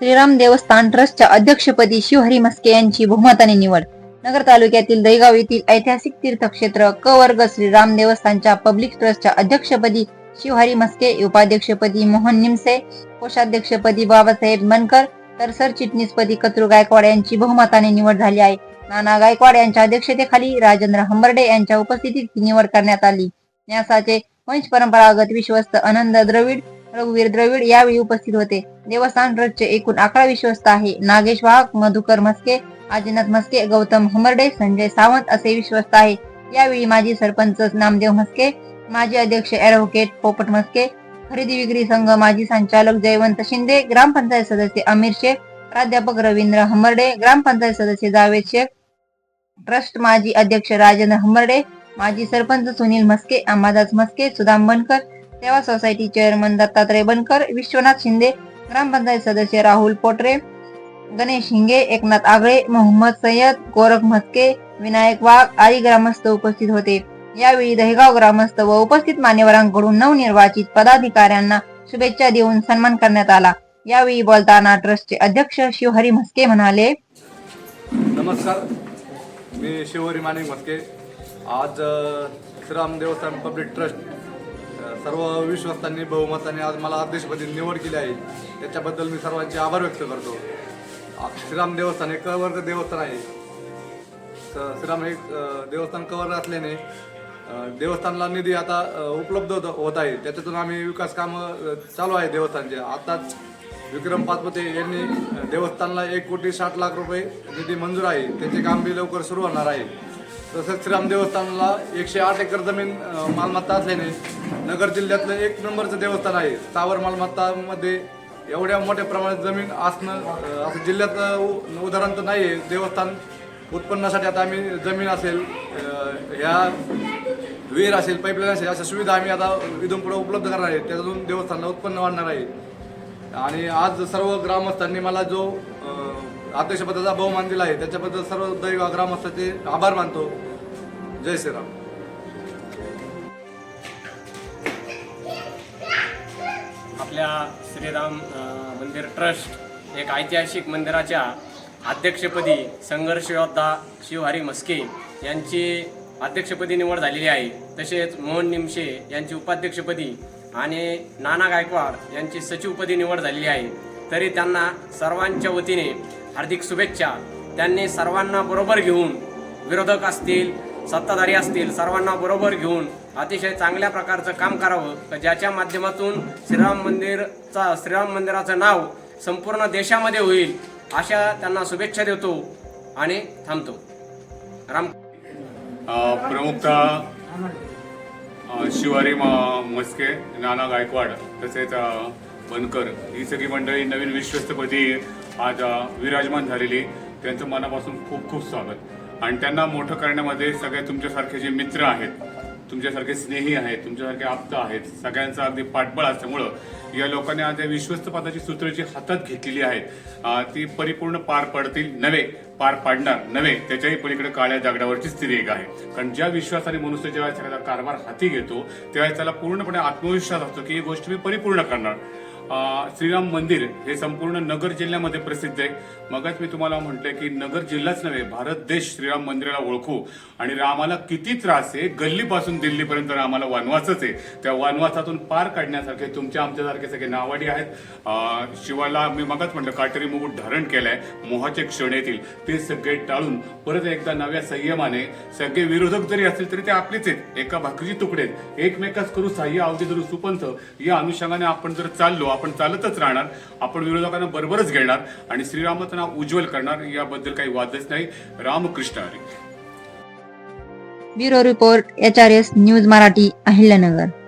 श्रीराम देवस्थान ट्रस्टच्या अध्यक्षपदी शिवहरी मस्के यांची बहुमताने निवड. नगर तालुक्यातील दैगाव येथील ऐतिहासिक तीर्थक्षेत्र क वर्ग श्रीराम देवस्थानच्या पब्लिक ट्रस्टच्या अध्यक्षपदी शिवहरी मस्के उपाध्यक्षपदी मोहन निमसे कोषाध्यक्षपदी बाबासाहेब मनकर तर सरचिटणीसपदी कत्रू गायकवाड यांची बहुमताने निवड झाली आहे. नाना गायकवाड यांच्या अध्यक्षतेखाली राजेंद्र हंबर्डे यांच्या उपस्थितीत ही निवड करण्यात आली. न्यासाचे वंश परंपरागत विश्वस्त आनंद द्रविड रघुवीर द्रविड यावेळी उपस्थित होते. देवस्थान ट्रस्टचे एकूण अकरा विश्वस्त आहे. नागेश वाहक मधुकर मस्के आजीनाथ मस्के गौतम हंबर्डे संजय सावंत असे विश्वस्त आहे. यावेळी माजी सरपंच नामदेव मस्के माजी अध्यक्ष ऍडव्होकेट पोपट मस्के खरेदी विक्री संघ माजी संचालक जयवंत शिंदे ग्रामपंचायत सदस्य अमीर शेख प्राध्यापक रवींद्र हंबर्डे ग्रामपंचायत सदस्य जावेद शेख ट्रस्ट माजी अध्यक्ष राजेंद्र हंबर्डे माजी सरपंच सुनील मस्के अंबादास मस्के सुदाम बनकर सेवा सोसायटी चेअरमन दत्तात्रय बनकर विश्वनाथ शिंदे ग्रामपंचायत सदस्य राहुल पोटरे गणेश हिंगे एकनाथ आगळे मोहम्मद सय्यद गोरख मस्के विनायक वाघ आदी ग्रामस्थ उपस्थित होते. यावेळी दहेगाव ग्रामस्थ व उपस्थित मान्यवरांकडून नवनिर्वाचित पदाधिकाऱ्यांना शुभेच्छा देऊन सन्मान करण्यात आला. यावेळी बोलताना ट्रस्टचे अध्यक्ष शिवहरी म्हस्के म्हणाले नमस्कार. मी शिवहरी माने म्हस्के. आज श्रीराम देवस्थान पब्लिक ट्रस्ट सर्व विश्वस्तांनी बहुमताने आज मला अध्यक्षपदी निवड केली आहे. त्याच्याबद्दल मी सर्वांचे आभार व्यक्त करतो. श्रीराम देवस्थान हे कवर्ग देवस्थान आहे. श्रीराम हे देवस्थान कवर्ग असल्याने देवस्थानला निधी आता उपलब्ध होत- होत आहे. त्याच्यातून आम्ही विकास कामं चालू आहे देवस्थानचे. आताच विक्रम पाचपते यांनी देवस्थानला एक कोटी साठ लाख रुपये निधी मंजूर आहे. त्याचे काम बी लवकर सुरू होणार आहे. तसंच श्रीराम देवस्थानला एकशे आठ एकर जमीन मालमत्ता असल्याने नगर जिल्ह्यातलं एक नंबरचं देवस्थान आहे. स्थावर मालमत्तामध्ये एवढ्या मोठ्या प्रमाणात जमीन असणं असं जिल्ह्यात उ- उदाहरण तर नाही आहे देवस्थान उत्पन्नासाठी आता आम्ही जमीन असेल ह्या विहीर असेल पाईपलाईन असेल अशा सुविधा आम्ही आता इथून पुढे उपलब्ध करणार आहे. त्याच्यातून देवस्थानला उत्पन्न वाढणार आहे. आणि आज सर्व ग्रामस्थांनी मला जो अ, अध्यक्षपदाचा बहुमान दिला आहे त्याच्याबद्दल सर्व दैव ग्रामस्थांचे आभार मानतो. जय श्रीराम. आपल्या श्रीराम मंदिर ट्रस्ट एक ऐतिहासिक मंदिराच्या अध्यक्षपदी संघर्ष योद्धा शिवहरी मस्के यांची अध्यक्षपदी निवड झालेली आहे. तसेच मोहन निमशे यांची उपाध्यक्षपदी आणि नाना गायकवाड यांची सचिवपदी निवड झालेली आहे. तरी त्यांना सर्वांच्या वतीने हार्दिक शुभेच्छा. त्यांनी सर्वांना बरोबर घेऊन विरोधक असतील सत्ताधारी असतील सर्वांना बरोबर घेऊन अतिशय चांगल्या प्रकारचं काम करावं. ज्याच्या माध्यमातून श्रीराम मंदिरचा श्रीराम मंदिराचं नाव संपूर्ण देशामध्ये होईल अशा त्यांना शुभेच्छा देतो आणि थांबतो. राम अ, शिवारी म- मस्के नाना गायकवाड तसेच बनकर ही सगळी मंडळी नवीन विश्वस्तपदी आज विराजमान झालेली. त्यांचं मनापासून खूप खूप स्वागत. आणि त्यांना मोठं करण्यामध्ये सगळे तुमच्यासारखे जे मित्र आहेत तुमच्यासारखे स्नेही आहेत तुमच्यासारखे आप्त आहेत सगळ्यांचा अगदी पाठबळ असल्यामुळं या लोकांनी आज या विश्वस्त पदाची सूत्र जी हातात घेतलेली आहेत. ती परिपूर्ण पार पडतील नव्हे पार पाडणार नव्हे त्याच्याही पलीकडे काळ्या दगडावरची स्थिती एक आहे. कारण ज्या विश्वासाने मनुष्य जेव्हा एखादा कारभार हाती घेतो तेव्हा त्याला पूर्णपणे आत्मविश्वास असतो की ही गोष्ट मी परिपूर्ण करणार. श्रीराम मंदिर हे संपूर्ण नगर जिल्ह्यामध्ये प्रसिद्ध आहे. मगच मी तुम्हाला म्हटलंय की नगर जिल्हाच नव्हे भारत देश श्रीराम मंदिराला ओळखू. आणि रामाला किती त्रास आहे गल्लीपासून दिल्लीपर्यंत रामाला वनवासच आहे. त्या वनवासातून पार काढण्यासारखे तुमच्या आमच्यासारखे सगळे नावाडी आहेत. शिवाला मी मगच म्हटलं काटेरी मुकुट धारण केलंय मोहाचे क्षण येतील. ते सगळे टाळून परत एकदा नव्या संयमाने सगळे विरोधक जरी असतील तरी ते आपलेच आहेत. एका भाकरीचे तुकडे आहेत. एकमेकाच करू साह्य अवधी धरू सुपंथ या अनुषंगाने आपण जर चाललो आपण चालतच राहणार. आपण विरोधकांना बरोबरच घेणार आणि श्रीरामाचं नाव उज्ज्वल करणार याबद्दल काही वादच नाही. Ramkrishna Hari. Bureau report H R S news Marathi Ahilyanagar.